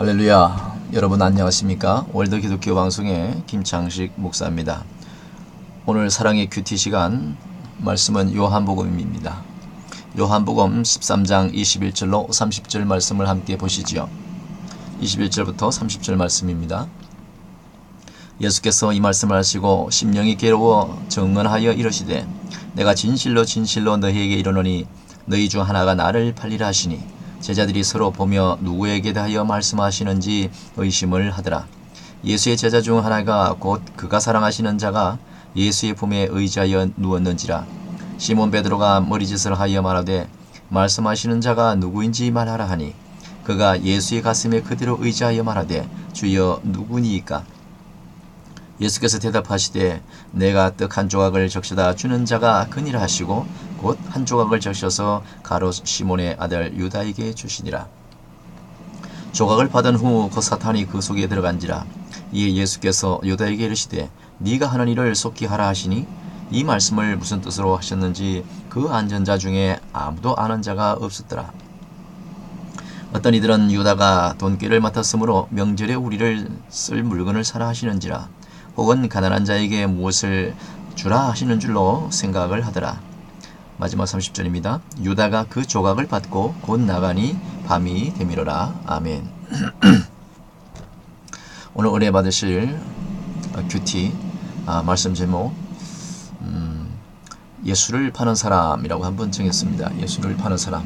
할렐루야. 여러분 안녕하십니까? 월드 기독교 방송의 김창식 목사입니다. 오늘 사랑의 큐티 시간 말씀은 요한복음입니다. 요한복음 13장 21절로 30절 말씀을 함께 보시지요. 21절부터 30절 말씀입니다. 예수께서 이 말씀을 하시고 심령이 괴로워 정언하여 이르시되 내가 진실로 진실로 너희에게 이르노니 너희 중 하나가 나를 팔리라 하시니 제자들이 서로 보며 누구에게 대하여 말씀하시는지 의심을 하더라. 예수의 제자 중 하나가 곧 그가 사랑하시는 자가 예수의 품에 의지하여 누웠는지라. 시몬 베드로가 머리짓을 하여 말하되 말씀하시는 자가 누구인지 말하라 하니 그가 예수의 가슴에 그대로 의지하여 말하되 주여 누구니이까 예수께서 대답하시되 내가 떡 한 조각을 적셔다 주는 자가 그니라 하시고 곧 한 조각을 적셔서 가롯 시몬의 아들 유다에게 주시니라. 조각을 받은 후 그 사탄이 그 속에 들어간지라. 이에 예수께서 유다에게 이르시되 네가 하는 일을 속히 하라 하시니 이 말씀을 무슨 뜻으로 하셨는지 그 안전자 중에 아무도 아는 자가 없었더라. 어떤 이들은 유다가 돈꾀를 맡았으므로 명절에 우리를 쓸 물건을 사라 하시는지라 혹은 가난한 자에게 무엇을 주라 하시는 줄로 생각을 하더라. 마지막 30절입니다. 유다가 그 조각을 받고 곧 나가니 밤이 되밀어라. 아멘. 오늘 은혜 받으실 큐티 아, 말씀 제목 음, 예수를 파는 사람이라고 한번 정했습니다. 예수를 파는 사람.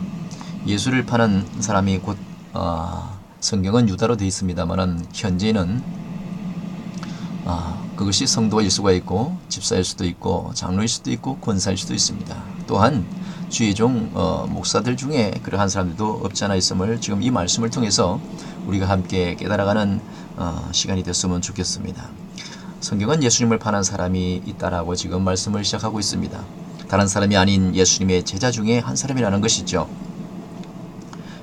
예수를 파는 사람이 곧 어, 성경은 유다로 되어 있습니다만은 현재는 아, 그것이 성도일 수가 있고 집사일 수도 있고 장로일 수도 있고 권사일 수도 있습니다. 또한 주의 종 어, 목사들 중에 그러한 사람들도 없지 않아 있음을 지금 이 말씀을 통해서 우리가 함께 깨달아가는 어, 시간이 됐으면 좋겠습니다. 성경은 예수님을 파는 사람이 있다라고 지금 말씀을 시작하고 있습니다. 다른 사람이 아닌 예수님의 제자 중에 한 사람이라는 것이죠.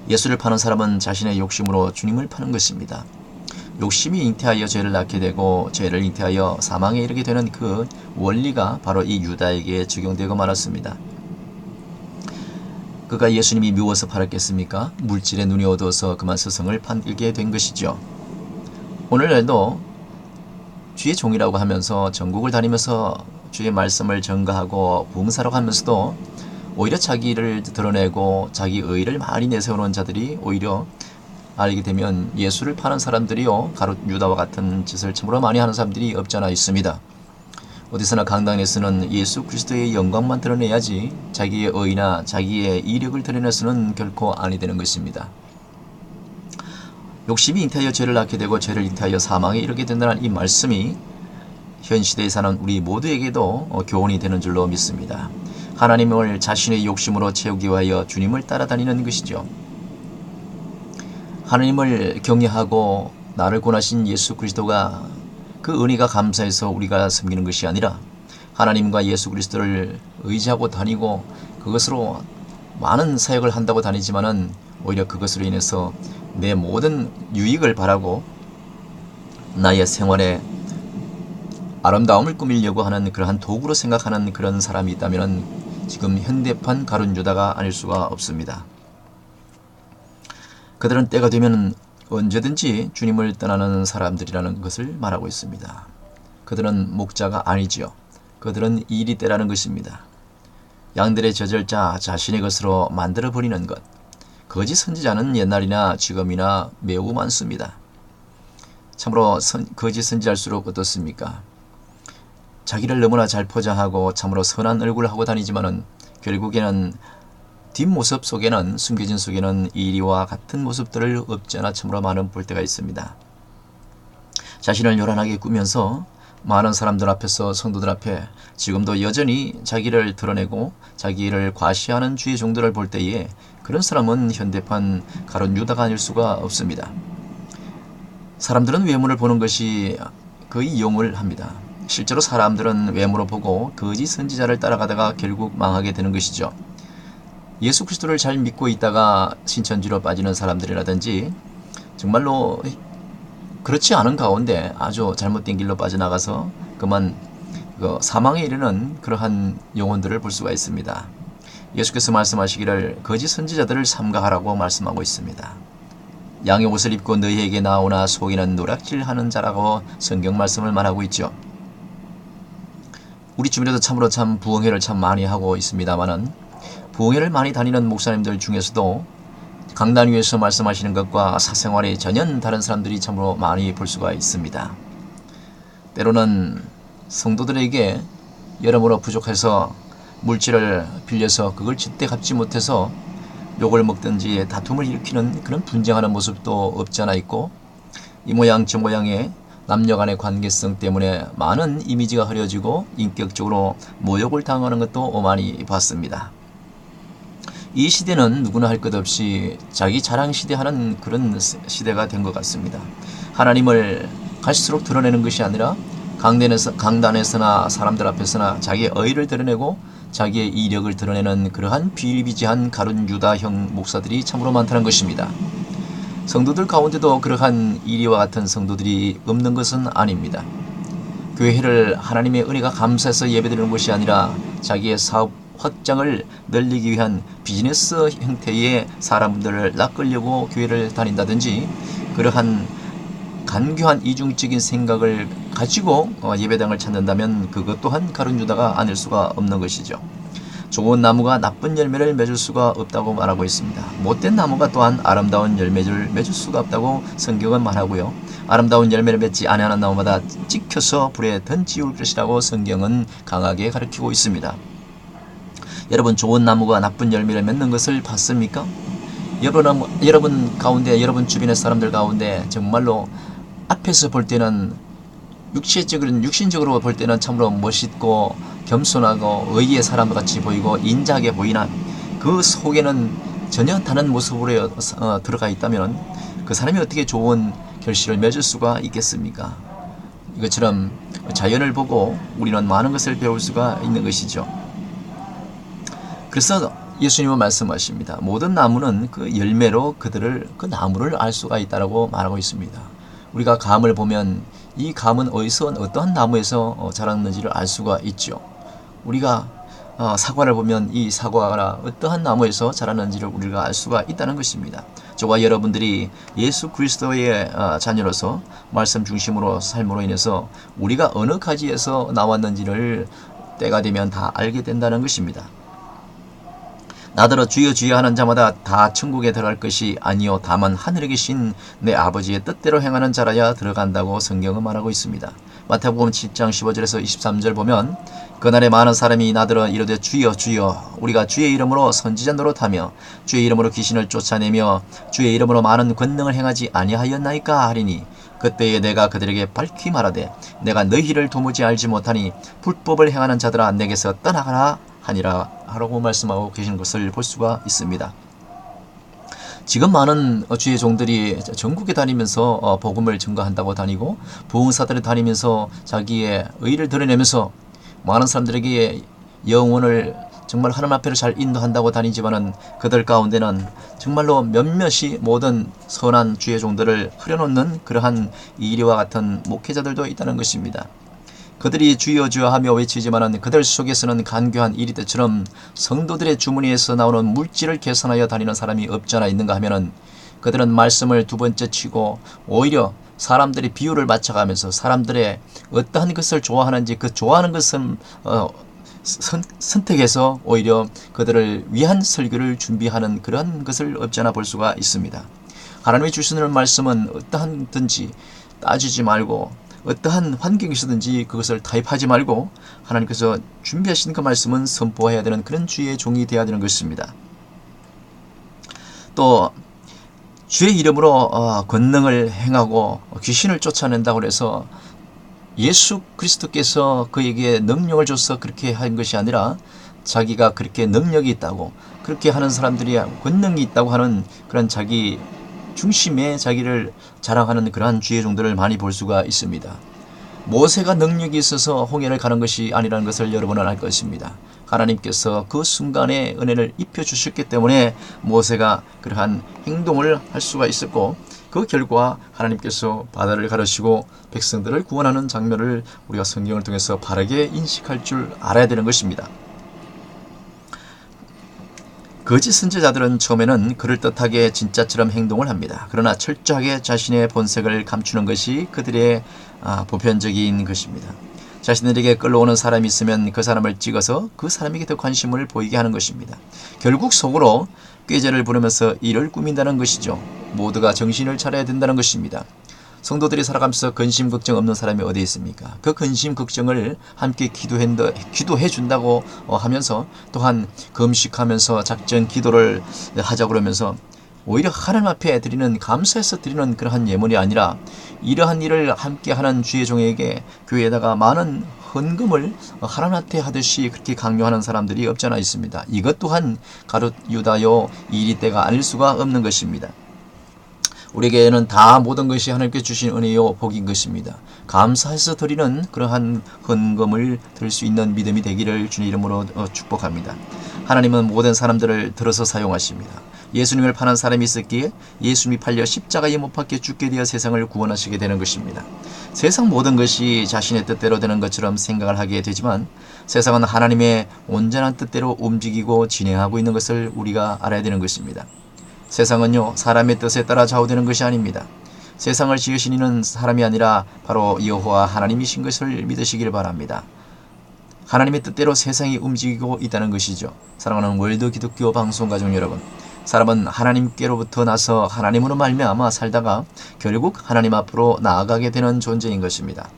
예수를 파는 사람은 자신의 욕심으로 주님을 파는 것입니다. 욕심이 잉태하여 죄를 낳게 되고 죄를 잉태하여 사망에 이르게 되는 그 원리가 바로 이 유다에게 적용되고 말았습니다. 그가 예수님이 미워서 팔았겠습니까? 물질에 눈이 어두워서 그만 스승을 판게 된 것이죠. 오늘날도 주의 종이라고 하면서 전국을 다니면서 주의 말씀을 전가하고 봉사라고 하면서도 오히려 자기를 드러내고 자기 의를 많이 내세우는 자들이 오히려 알게 되면 예수를 파는 사람들이요 가롯 유다와 같은 짓을 참으로 많이 하는 사람들이 없잖아 있습니다. 어디서나 강당에서는 예수 그리스도의 영광만 드러내야지 자기의 의나 자기의 이력을 드러내서는 결코 아니 되는 것입니다. 욕심이 잉태하여 죄를 낳게 되고 죄를 잉태하여 사망에 이르게 된다는 이 말씀이 현 시대에 사는 우리 모두에게도 교훈이 되는 줄로 믿습니다. 하나님을 자신의 욕심으로 채우기 위하여 주님을 따라다니는 것이죠. 하나님을 경외하고 나를 구하신 예수 그리스도가 그 은혜가 감사해서 우리가 섬기는 것이 아니라 하나님과 예수 그리스도를 의지하고 다니고 그것으로 많은 사역을 한다고 다니지만은 오히려 그것으로 인해서 내 모든 유익을 바라고 나의 생활에 아름다움을 꾸미려고 하는 그러한 도구로 생각하는 그런 사람이 있다면 지금 현대판 가룟 유다가 아닐 수가 없습니다. 그들은 때가 되면 언제든지 주님을 떠나는 사람들이라는 것을 말하고 있습니다. 그들은 목자가 아니지요. 그들은 일이 때라는 것입니다. 양들의 저절자 자신의 것으로 만들어 버리는 것. 거짓 선지자는 옛날이나 지금이나 매우 많습니다. 참으로 선, 거짓 선지할수록 어떻습니까? 자기를 너무나 잘 포장하고 참으로 선한 얼굴을 하고 다니지만은 결국에는 뒷모습 속에는 숨겨진 속에는 이리와 같은 모습들을 없지 않아 참으로 많은 볼 때가 있습니다. 자신을 요란하게 꾸면서 많은 사람들 앞에서 성도들 앞에 지금도 여전히 자기를 드러내고 자기를 과시하는 주의 종들을 볼 때에 그런 사람은 현대판 가론 유다가 아닐 수가 없습니다. 사람들은 외모를 보는 것이 거의 이용을 합니다. 실제로 사람들은 외모로 보고 거짓 선지자를 따라가다가 결국 망하게 되는 것이죠. 예수 그리스도를 잘 믿고 있다가 신천지로 빠지는 사람들이라든지 정말로 그렇지 않은 가운데 아주 잘못된 길로 빠져나가서 그만 그 사망에 이르는 그러한 영혼들을 볼 수가 있습니다. 예수께서 말씀하시기를 거짓 선지자들을 삼가하라고 말씀하고 있습니다. 양의 옷을 입고 너희에게 나오나 속이는 노략질하는 자라고 성경 말씀을 말하고 있죠. 우리 주변에도 참으로 참 부흥회를 참 많이 하고 있습니다만은 부흥회를 많이 다니는 목사님들 중에서도 강단 위에서 말씀하시는 것과 사생활이 전혀 다른 사람들이 참으로 많이 볼 수가 있습니다. 때로는 성도들에게 여러모로 부족해서 물질을 빌려서 그걸 제때 갚지 못해서 욕을 먹든지 다툼을 일으키는 그런 분쟁하는 모습도 없지 않아 있고 이 모양 저 모양의 남녀 간의 관계성 때문에 많은 이미지가 흐려지고 인격적으로 모욕을 당하는 것도 많이 봤습니다. 이 시대는 누구나 할 것 없이 자기 자랑 시대하는 그런 시대가 된 것 같습니다. 하나님을 갈수록 드러내는 것이 아니라 강단에서, 강단에서나 사람들 앞에서나 자기의 의를 드러내고 자기의 이력을 드러내는 그러한 비일비재한 가룟 유다형 목사들이 참으로 많다는 것입니다. 성도들 가운데도 그러한 이리와 같은 성도들이 없는 것은 아닙니다. 교회를 하나님의 은혜가 감사해서 예배드리는 것이 아니라 자기의 사업 확장을 늘리기 위한 비즈니스 형태의 사람들을 낚으려고 교회를 다닌다든지 그러한 간교한 이중적인 생각을 가지고 어, 예배당을 찾는다면 그것 또한 가룟 유다가 아닐 수가 없는 것이죠. 좋은 나무가 나쁜 열매를 맺을 수가 없다고 말하고 있습니다. 못된 나무가 또한 아름다운 열매를 맺을 수가 없다고 성경은 말하고요. 아름다운 열매를 맺지 아니하는 나무마다 찍혀서 불에 던지울 것이라고 성경은 강하게 가르치고 있습니다. 여러분 좋은 나무가 나쁜 열매를 맺는 것을 봤습니까? 여러분, 여러분 가운데 여러분 주변의 사람들 가운데 정말로 앞에서 볼 때는 육체적으로 육신적으로 볼 때는 참으로 멋있고 겸손하고 의의 사람 같이 보이고 인자하게 보이나 그 속에는 전혀 다른 모습으로 어, 들어가 있다면 그 사람이 어떻게 좋은 결실을 맺을 수가 있겠습니까? 이것처럼 자연을 보고 우리는 많은 것을 배울 수가 있는 것이죠. 그래서 예수님은 말씀하십니다. 모든 나무는 그 열매로 그들을 그 나무를 알 수가 있다라고 말하고 있습니다. 우리가 감을 보면 이 감은 어디서 어떠한 나무에서 어, 자랐는지를 알 수가 있죠. 우리가 어, 사과를 보면 이 사과가 어떠한 나무에서 자랐는지를 우리가 알 수가 있다는 것입니다. 저와 여러분들이 예수 그리스도의 어, 자녀로서 말씀 중심으로 삶으로 인해서 우리가 어느 가지에서 나왔는지를 때가 되면 다 알게 된다는 것입니다. 나더러 주여 주여 하는 자마다 다 천국에 들어갈 것이 아니요 다만 하늘에 계신 내 아버지의 뜻대로 행하는 자라야 들어간다고 성경은 말하고 있습니다. 마태복음 7장 15절에서 23절 보면 그날에 많은 사람이 나더러 이르되 주여 주여 우리가 주의 이름으로 선지자 노릇하며 주의 이름으로 귀신을 쫓아내며 주의 이름으로 많은 권능을 행하지 아니하였나이까 하리니 그때에 내가 그들에게 밝히 말하되 내가 너희를 도무지 알지 못하니 불법을 행하는 자들아 내게서 떠나가라 하니라 하라고 말씀하고 계신 것을 볼 수가 있습니다. 지금 많은 주의 종들이 전국에 다니면서 어, 복음을 증거한다고 다니고 부흥사들을 다니면서 자기의 의를 드러내면서 많은 사람들에게 영혼을 정말 하나님 앞에로 잘 인도한다고 다니지만은 그들 가운데는 정말로 몇몇이 모든 선한 주의 종들을 흐려놓는 그러한 이리와 같은 목회자들도 있다는 것입니다. 그들이 주여 주여 하며 외치지만은 그들 속에서는 간교한 이리 때처럼 성도들의 주머니에서 나오는 물질을 계산하여 다니는 사람이 없잖아 있는가 하면은 그들은 말씀을 두 번째 치고 오히려 사람들이 비율을 맞춰가면서 사람들의 어떠한 것을 좋아하는지 그 좋아하는 것을 어, 선, 선택해서 오히려 그들을 위한 설교를 준비하는 그런 것을 없잖아 볼 수가 있습니다. 하나님이 주시는 말씀은 어떠한든지 따지지 말고 어떠한 환경이서든지 그것을 타입하지 말고 하나님께서 준비하신 그 말씀은 선포해야 되는 그런 주의 종이 되어야 되는 것입니다. 또 주의 이름으로 어, 권능을 행하고 귀신을 쫓아낸다고 해서 예수 그리스도께서 그에게 능력을 줘서 그렇게 한 것이 아니라 자기가 그렇게 능력이 있다고 그렇게 하는 사람들이 권능이 있다고 하는 그런 자기 중심에 자기를 자랑하는 그러한 주의 종들을 많이 볼 수가 있습니다. 모세가 능력이 있어서 홍해를 가는 것이 아니라는 것을 여러분은 알 것입니다. 하나님께서 그 순간에 은혜를 입혀 주셨기 때문에 모세가 그러한 행동을 할 수가 있었고 그 결과 하나님께서 바다를 가르시고 백성들을 구원하는 장면을 우리가 성경을 통해서 바르게 인식할 줄 알아야 되는 것입니다. 거짓 선지자들은 처음에는 그럴듯하게 진짜처럼 행동을 합니다. 그러나 철저하게 자신의 본색을 감추는 것이 그들의 아, 보편적인 것입니다. 자신들에게 끌러오는 사람이 있으면 그 사람을 찍어서 그 사람에게 더 관심을 보이게 하는 것입니다. 결국 속으로 꾀죄를 부르면서 일을 꾸민다는 것이죠. 모두가 정신을 차려야 된다는 것입니다. 성도들이 살아가면서 근심 걱정 없는 사람이 어디 있습니까? 그 근심 걱정을 함께 기도한다, 기도해 준다고 어, 하면서 또한 금식하면서 작전 기도를 하자 그러면서 오히려 하나님 앞에 드리는 감사해서 드리는 그러한 예물이 아니라 이러한 일을 함께 하는 주의 종에게 교회에다가 많은 헌금을 하나님 앞에 하듯이 그렇게 강요하는 사람들이 없잖아 있습니다. 이것 또한 가룟 유다요 이리 때가 아닐 수가 없는 것입니다. 우리에게는 다 모든 것이 하나님께 주신 은혜요 복인 것입니다. 감사해서 드리는 그러한 헌금을 드릴 수 있는 믿음이 되기를 주님 이름으로 어, 축복합니다. 하나님은 모든 사람들을 들어서 사용하십니다. 예수님을 파는 사람이 있었기에 예수님이 팔려 십자가에 못 박혀 죽게 되어 세상을 구원하시게 되는 것입니다. 세상 모든 것이 자신의 뜻대로 되는 것처럼 생각을 하게 되지만 세상은 하나님의 온전한 뜻대로 움직이고 진행하고 있는 것을 우리가 알아야 되는 것입니다. 세상은요 사람의 뜻에 따라 좌우되는 것이 아닙니다. 세상을 지으신 이는 사람이 아니라 바로 여호와 하나님이신 것을 믿으시길 바랍니다. 하나님의 뜻대로 세상이 움직이고 있다는 것이죠. 사랑하는 월드 기독교 방송 가족 여러분, 사람은 하나님께로부터 나서 하나님으로 말미암아 살다가 결국 하나님 앞으로 나아가게 되는 존재인 것입니다.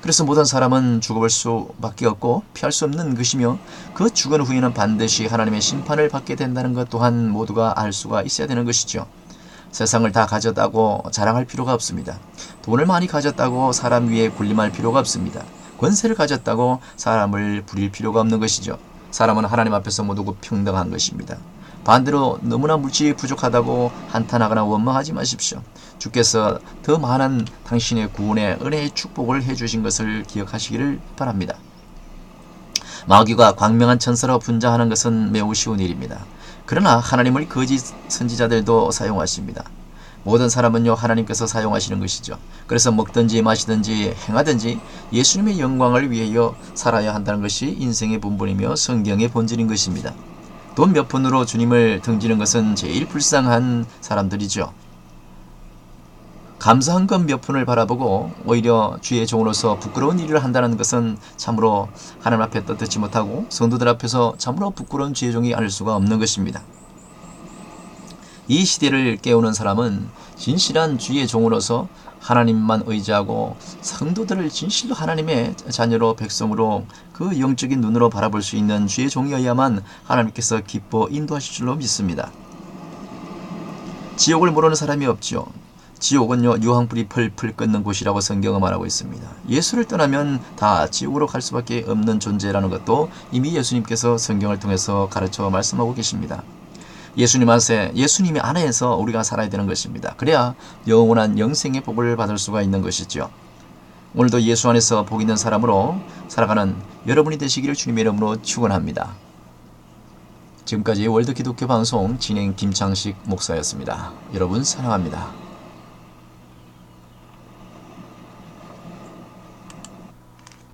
그래서 모든 사람은 죽어볼 수밖에 없고 피할 수 없는 것이며 그 죽은 후에는 반드시 하나님의 심판을 받게 된다는 것 또한 모두가 알 수가 있어야 되는 것이죠. 세상을 다 가졌다고 자랑할 필요가 없습니다. 돈을 많이 가졌다고 사람 위에 군림할 필요가 없습니다. 권세를 가졌다고 사람을 부릴 필요가 없는 것이죠. 사람은 하나님 앞에서 모두 평등한 것입니다. 반대로 너무나 물질이 부족하다고 한탄하거나 원망하지 마십시오. 주께서 더 많은 당신의 구원의 은혜의 축복을 해주신 것을 기억하시기를 바랍니다. 마귀가 광명한 천사로 분장하는 것은 매우 쉬운 일입니다. 그러나 하나님을 거짓 선지자들도 사용하십니다. 모든 사람은요 하나님께서 사용하시는 것이죠. 그래서 먹든지 마시든지 행하든지 예수님의 영광을 위하여 살아야 한다는 것이 인생의 본분이며 성경의 본질인 것입니다. 돈 몇 푼으로 주님을 등지는 것은 제일 불쌍한 사람들이죠. 감사한 것 몇 푼을 바라보고 오히려 주의 종으로서 부끄러운 일을 한다는 것은 참으로 하나님 앞에 떳떳지 못하고 성도들 앞에서 참으로 부끄러운 주의 종이 알 수가 없는 것입니다. 이 시대를 깨우는 사람은 진실한 주의 종으로서 하나님만 의지하고 성도들을 진실로 하나님의 자녀로 백성으로 그 영적인 눈으로 바라볼 수 있는 주의 종이어야만 하나님께서 기뻐 인도하실 줄로 믿습니다. 지옥을 모르는 사람이 없지요. 지옥은요 유황불이 펄펄 끓는 곳이라고 성경은 말하고 있습니다. 예수를 떠나면 다 지옥으로 갈 수밖에 없는 존재라는 것도 이미 예수님께서 성경을 통해서 가르쳐 말씀하고 계십니다. 예수님 안에 예수님이 안에서 우리가 살아야 되는 것입니다. 그래야 영원한 영생의 복을 받을 수가 있는 것이죠. 오늘도 예수 안에서 복 있는 사람으로 살아가는 여러분이 되시기를 주님의 이름으로 축원합니다. 지금까지 월드 기독교 방송 진행 김창식 목사였습니다. 여러분 사랑합니다.